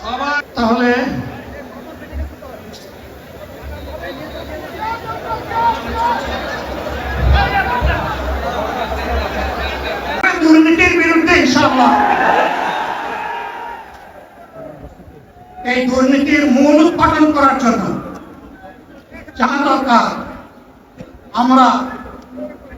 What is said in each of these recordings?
সবাই তাহলে দুর্নীতির বিরুদ্ধে ইনশাআল্লাহ। এই দুর্নীতির মূল উৎপাদন করার জন্য যা দরকার আমরা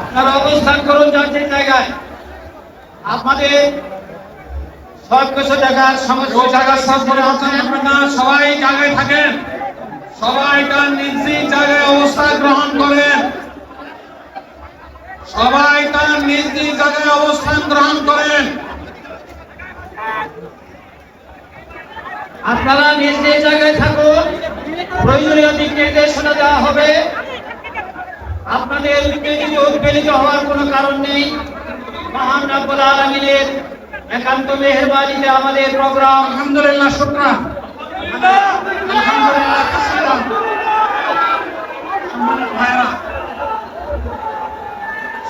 আপনারা অবস্থান করুন যার যে জায়গায়। আপনাদের সব কিছু জায়গার জায়গার পরিবর্তন করবেন সবাই জায়গায় থাকেন। সবাই তার নিজ জায়গায় অবস্থান গ্রহণ করেন। সবাই তার নিজ নিজ জায়গায় অবস্থান গ্রহণ করেন। আপনারা নিজ নিজ জায়গায় থাকুন। প্রয়োজনীয় দিক নির্দেশনা দেওয়া হবে। আপনাদের উত্তেজিত উৎপীড়িত হওয়ার কোনো কারণ নেই। মহান রাব্বুল আলামিনের একান্ত মেহেরবানিতে আমাদের প্রোগ্রাম, আলহামদুলিল্লাহ, শুক্রান।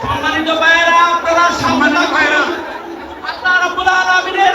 সম্মানিত ভাইরা আপনারা সম্মানিত ভাইরা আল্লাহ রাব্বুল আলামিনের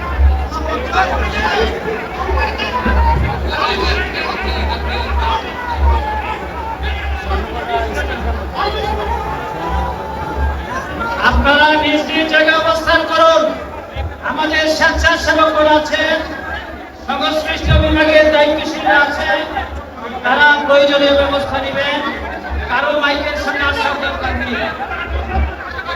স্বেচ্ছাসেবকরা আছেন সংশ্লিষ্ট বিভাগের দায়িত্বশীলরা আছেন, তারা প্রয়োজনীয় ব্যবস্থা নেবেন, কারও মাইকের সঙ্গে আসার দরকার নেই।